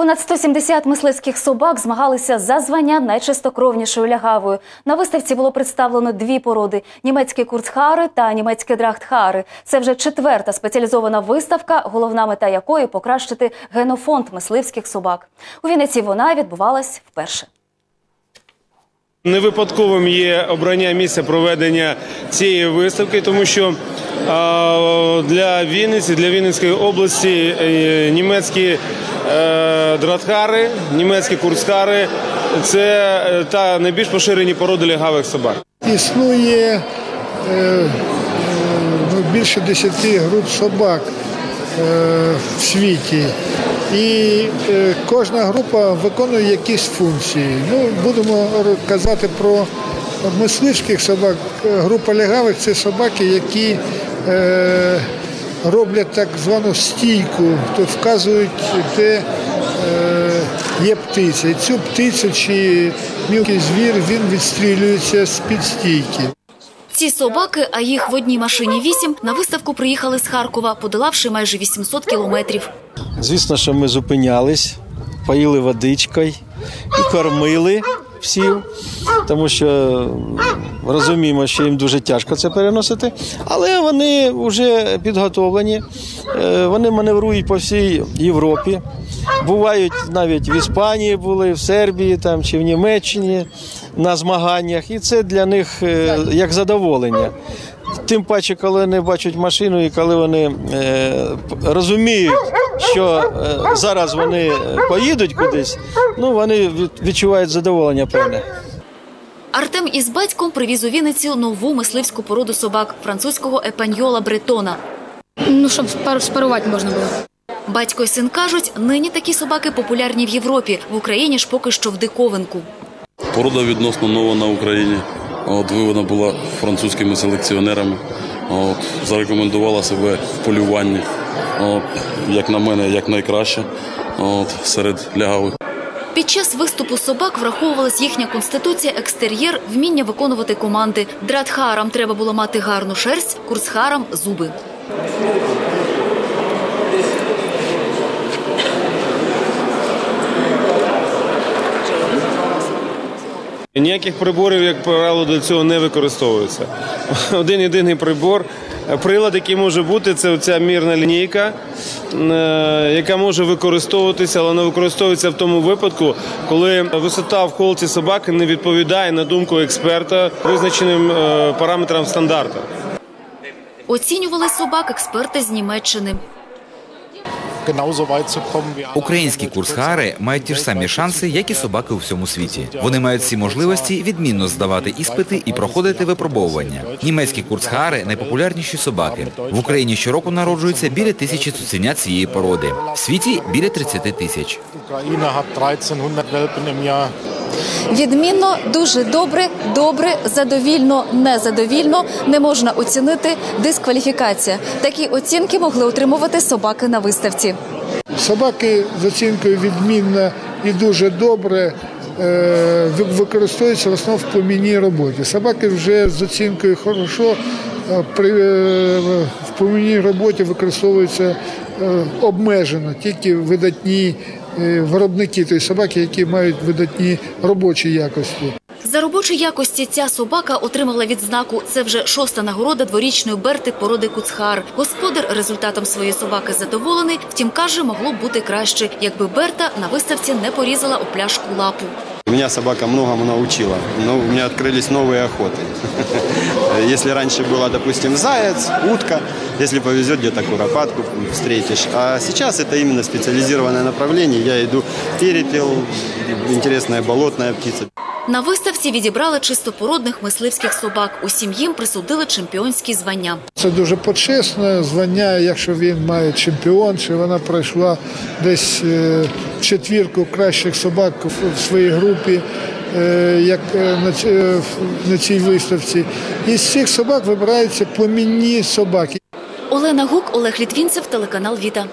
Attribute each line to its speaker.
Speaker 1: Понад 170 мисливських собак змагалися за звання найчистокровнішою лягавою. На виставці було представлено дві породи: німецькі курцхари та німецькі драхтхари. Це вже четверта спеціалізована виставка, головна мета якої покращити генофонд мисливських собак. У Вінниці вона відбувалась вперше.
Speaker 2: Не випадковим є обрання місця проведення цієї виставки, тому що для Вінниці, для Вінницької області е, німецькі е, дратхари, німецькі курцхари це е, та найбільш поширені породи лягавих собак.
Speaker 3: Існує ну, більше 10 груп собак в світі. І е, кожна група виконує якісь функції. Ну, будемо казати про мисливських собак. Група лягавих це собаки, які е, роблять так звану стійку, тут вказують, де е, є птиця. І цю птицю чи мілкий звір він відстрілюється з-під стійки.
Speaker 1: Ці собаки, а їх в одній машині вісім, на виставку приїхали з Харкова, подолавши майже 800 кілометрів.
Speaker 4: Звісно, що ми зупинялись, поїли водичкою і кормили псів, тому що розуміємо, що їм дуже тяжко це переносити. Але вони вже підготовлені, е, вони маневрують по всій Європі. Бувають навіть в Іспанії були, в Сербії там, чи в Німеччині на змаганнях. І це для них е, як задоволення. Тим паче, коли вони бачать машину і коли вони е, розуміють, що е, зараз вони е, поїдуть кудись, ну вони відчувають задоволення певне.
Speaker 1: Артем із батьком привіз у Вінницю нову мисливську породу собак французького епаньола бретона.
Speaker 5: Ну, щоб спарувати можна було.
Speaker 1: Батько й син кажуть, нині такі собаки популярні в Європі, в Україні ж поки що в диковинку.
Speaker 6: Порода відносно нова на Україні. От виведена була французькими селекціонерами. От, зарекомендувала себе в полюванні. Як на мене, як найкраще от, серед лягавих.
Speaker 1: Під час виступу собак враховувалась їхня конституція, екстер'єр, вміння виконувати команди. Дратхарам треба було мати гарну шерсть, курсхарам – зуби.
Speaker 2: Ніяких приборів, як правило, до цього не використовується. Один єдиний прибор. Прилад, який може бути, це ця мірна лінійка, е, яка може використовуватися, але вона використовується в тому випадку, коли висота в холці собаки не відповідає на думку експерта визначеним е, параметрам стандарту.
Speaker 1: Оцінювали собак експерти з Німеччини.
Speaker 7: Українські курсхари мають ті ж самі шанси, як і собаки у всьому світі. Вони мають всі можливості відмінно здавати іспити і проходити випробовування. Німецькі курсхари найпопулярніші собаки. В Україні щороку народжується біля тисячі цуценят цієї породи. В світі біля 30 тисяч.
Speaker 8: Ukraine hat 1300 Welpen im Jahr.
Speaker 1: Відмінно, дуже добре, добре, задовільно, незадовільно не можна оцінити дискваліфікація. Такі оцінки могли отримувати собаки на виставці.
Speaker 3: Собаки з оцінкою відмінна і дуже добре е, використовуються в основному в племінній роботі. Собаки вже з оцінкою хорошо е, при, е, в племінній роботі використовуються обмежено, тільки видатні виробники тої собаки, які мають видатні робочі якості.
Speaker 1: За робочі якості ця собака отримала відзнаку. Це вже шоста нагорода дворічної берти породи Куцхар. Господар результатом своєї собаки задоволений. Втім, каже, могло б бути краще, якби Берта на виставці не порізала у пляшку лапу.
Speaker 9: Меня собака многому научила. Ну, у меня открылись новые охоты. Если раньше было, допустим, заяц, утка, если повезет, где-то куропатку встретишь. А сейчас это именно специализированное направление. Я иду перепел, интересная болотная птица.
Speaker 1: На виставці відібрали чистопородних мисливських собак. Усім їм присудили чемпіонські звання.
Speaker 3: Це дуже почесне звання, якщо він має чемпіон, чи вона пройшла десь е, четвірку кращих собак в- своїй групі, е, як е, на цій виставці. Із цих собак вибираються племінні собаки.
Speaker 1: Олена Гук, Олег Літвінцев, телеканал Віта.